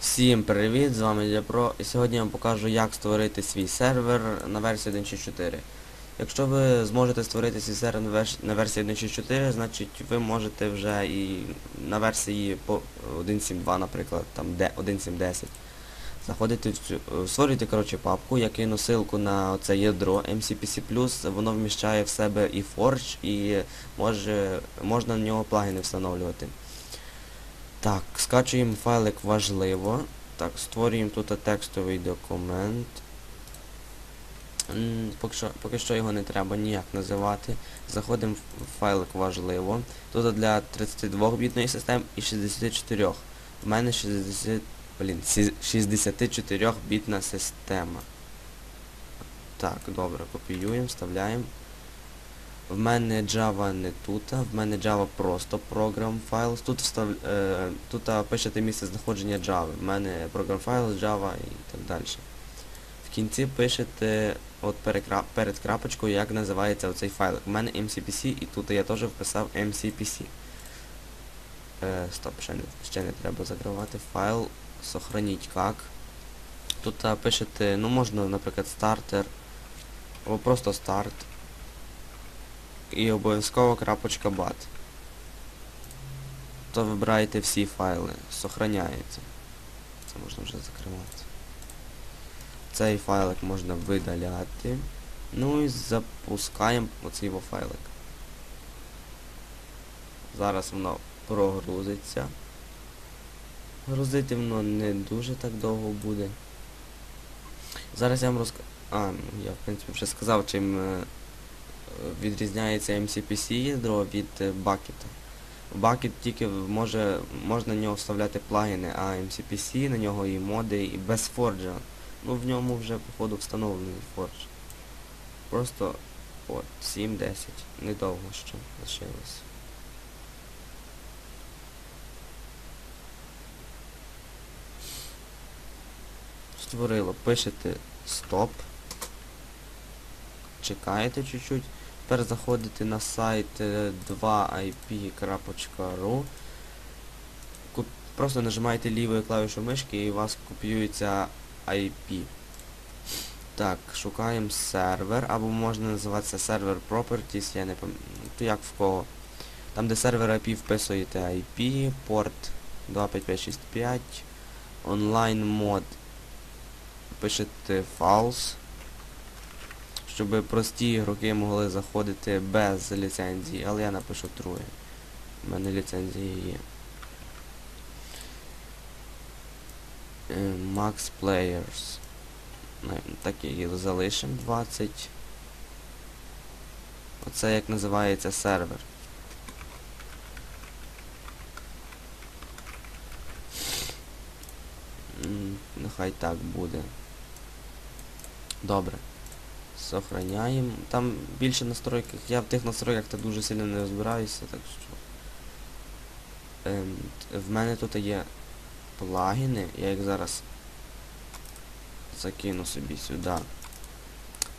Всім привіт, з вами Дяпро і сьогодні я вам покажу як створити свій сервер на версії 1.6.4. Якщо ви зможете створити свій сервер на версії 1.6.4, значить ви можете вже і на версії по 1.7.2, наприклад, там де 1.7.10. Заходите в цю, створюйте коротше папку, я кину ссылку на це ядро MCPC+, воно вміщає в себе і Forge, і може, можна на нього плагіни встановлювати. Так, скачуємо файлик важливо. Так, створюємо тут текстовий документ. Поки що, поки що його не треба ніяк називати. Заходимо в файлик важливо. Тут для 32-бітної системи і 64. У мене 60, блін, 64-бітна система. Так, добре, копіюємо, вставляємо. В мене Java не тут, в мене Java просто program files. Тут встав, е, тут пишете місце знаходження Java. В мене program files, Java і так далі. В кінці пишете от перед крапочкою, як називається оцей файлик. У мене MCPC і тут я теж вписав MCPC. Е, стоп, ще не, ще не треба закривати файл. Сохраніть як. Тут пишете, ну можна, наприклад, стартер. Або просто старт і обов'язково крапочка bat. То вибираєте всі файли, сохраняється. Це можна вже закривати. Цей файлик можна видаляти. Ну і запускаємо оцей його файлик. Зараз воно прогрузиться. Грузити воно не дуже так довго буде. Зараз я вам розкажу. А, ну я в принципі вже сказав, чим е, відрізняється MCPC ядро від е, Bucket. Bucket тільки може, можна на нього вставляти плагіни, а MCPC на нього і моди, і без Forge. Ну в ньому вже походу встановлений Forge. Просто от, 7-10. Недовго ще лишилось. Створило, пишете стоп. Чекаєте чуть-чуть. Тепер заходите на сайт е, 2ip.ru. Просто нажимаєте лівою клавішою мишки і у вас копіюється IP. Так, шукаємо сервер, або можна називатися сервер properties, я не пам'ятаю, то як в кого. Там де сервер IP вписуєте IP, порт 25565, онлайн мод пишете false щоб прості ігроки могли заходити без ліцензії, але я напишу троє. У мене ліцензії є. Е, Max Players. Не, Так і залишимо 20. Оце як називається сервер. Нехай так буде. Добре. Сохраняємо. Там більше настройках. Я в тих настройках так дуже сильно не розбираюся, так що. Ем, в мене тут є плагіни, я їх зараз закину собі сюди.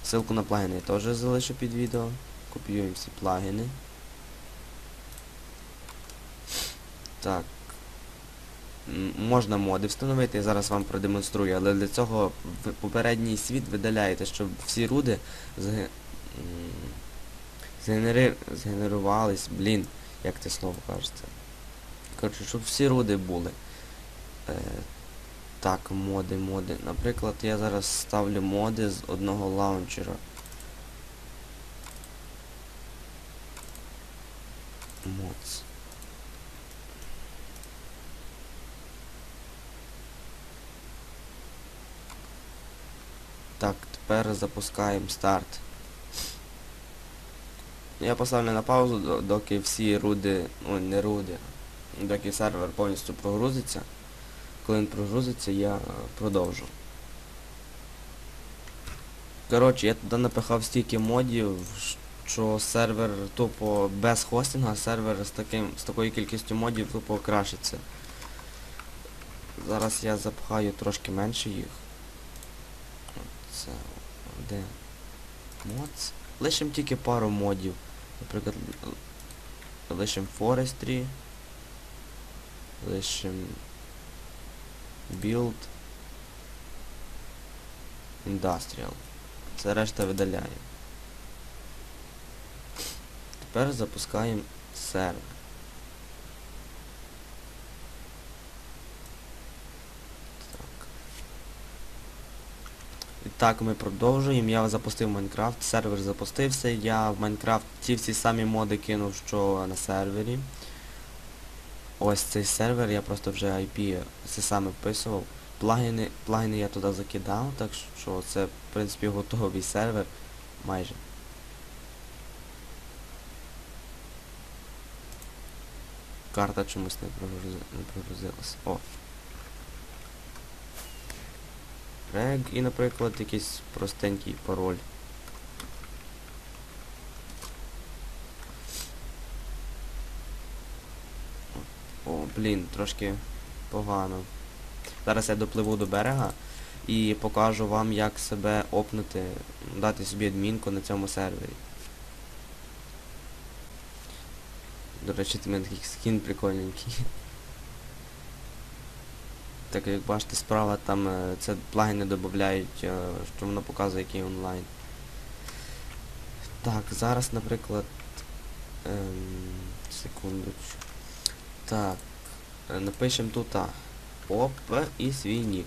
Ссылку на плагіни я теж залишу під відео. Копіюємо всі плагіни. Так. Можна моди встановити, я зараз вам продемонструю, але для цього в попередній світ видаляєте, щоб всі руди згенери... згенерувались, блін, як це слово кажеться. Коротше, щоб всі руди були. Е, так, моди, моди. Наприклад, я зараз ставлю моди з одного лаунчера. Mods. Так, тепер запускаємо старт. Я поставлю на паузу, доки всі руди, ну не руди, доки сервер повністю прогрузиться. Коли він прогрузиться, я продовжу. Коротше, я туди напихав стільки модів, що сервер тупо без хостинга, сервер з таким з такою кількістю модів тупо крашиться. Зараз я запхаю трошки менше їх. Це де? Mods. Лишим тільки пару модів. Наприклад, л- лишим Forestry. Лишим build industrial. Це решта видаляє. Тепер запускаємо сервер. Так ми продовжуємо. Я запустив Майнкрафт, сервер запустився. Я в Майнкрафт ті всі самі моди кинув, що на сервері. Ось цей сервер, я просто вже IP це саме вписував. Плагіни, плагіни я туди закидав, так що це в принципі готовий сервер майже. Карта чомусь не, прогрузи, не. О. Рег і, наприклад, якийсь простенький пароль. О, блін, трошки погано. Зараз я допливу до берега і покажу вам, як себе опнути, дати собі адмінку на цьому сервері. До речі, у мене такий скін прикольненький. Так як бачите, справа там е, це плагіни додають, е, що воно показує який онлайн. Так, зараз, наприклад. Ем, секундочку. Так. е, Напишемо тут а, ОП і свій нік.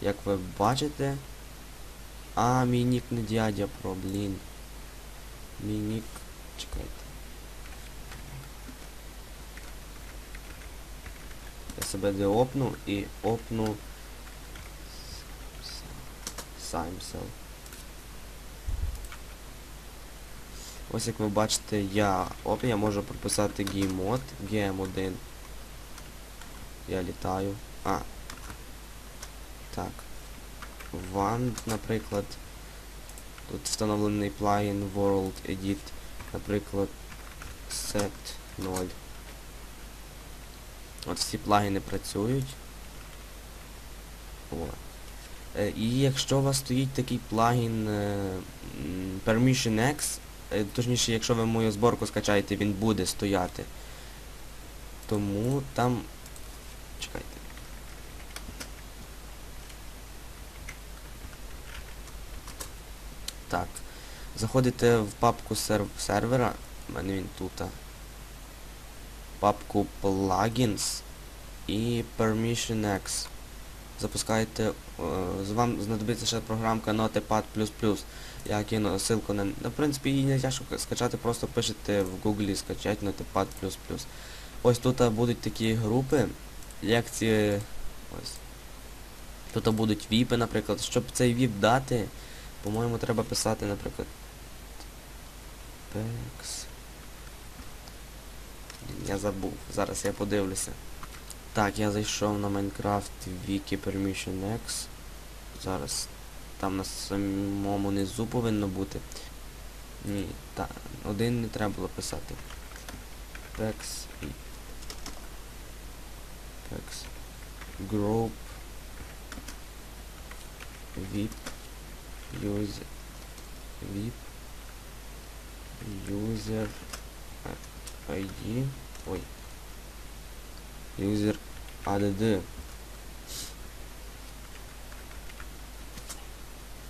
Як ви бачите. А, мій нік не дядя про, блін. Мій нік. Чекайте. Я себе опну і опну Саймсел. Ось як ви бачите, я оп, я можу прописати геймод, GM1. Я літаю. А. Так. One, наприклад. Тут встановлений плагін World Edit, наприклад, set 0. От всі плагіни працюють. О. Е, і якщо у вас стоїть такий плагін е, Permission X, е, точніше, якщо ви мою зборку скачаєте, він буде стояти. Тому там... Чекайте. Так. Заходите в папку серв сервера, у мене він тут. Папку Plugins і Permission X. Запускаєте, е, вам знадобиться ще програмка Notepad++. Я кину ссылку на... В принципі, її не тяжко скачати, просто пишете в Google скачать Notepad++. Ось тут будуть такі групи, як ці... Ось. Тут будуть віпи, наприклад. Щоб цей віп дати, по-моєму, треба писати, наприклад. Pex. Я забув. Зараз я подивлюся. Так, я зайшов на Minecraft Wiki Permission X. Зараз там на самому низу повинно бути. Ні, та, один не треба було писати. Pex. Pex. Group. VIP. User. VIP. User. ID. Ой. User add.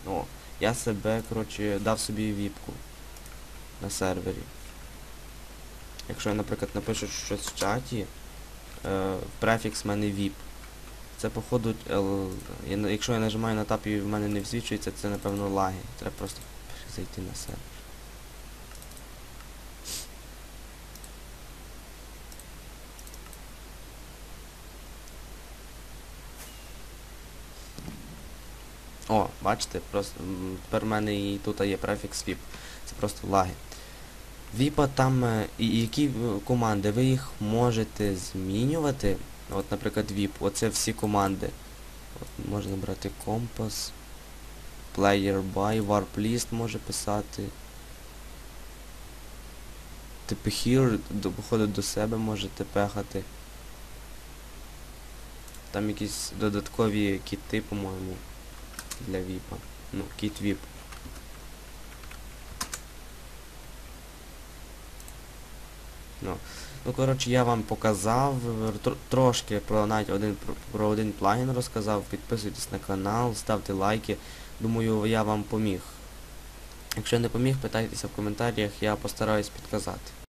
О, я себе, коротше, дав собі віпку на сервері. Якщо я, наприклад, напишу щось в чаті, е, префікс в мене VIP. Це походу, L, якщо я нажимаю на тап і в мене не висвічується, це напевно лаги. Треба просто зайти на сервер. О, бачите, просто тепер в мене і тут є префікс VIP. Це просто лаги. Віпа там, е, і які е, команди, ви їх можете змінювати. От, наприклад, VIP, оце всі команди. От, можна брати компас, player by, warp list може писати. Типу here, походу до себе можете пехати. Там якісь додаткові кіти, по-моєму, для віпа. Ну, кіт віп. Ну. Ну, коротше, я вам показав, тр- трошки про навіть один про один плагін розказав. Підписуйтесь на канал, ставте лайки. Думаю, я вам поміг. Якщо не поміг, питайтеся в коментарях, я постараюсь підказати.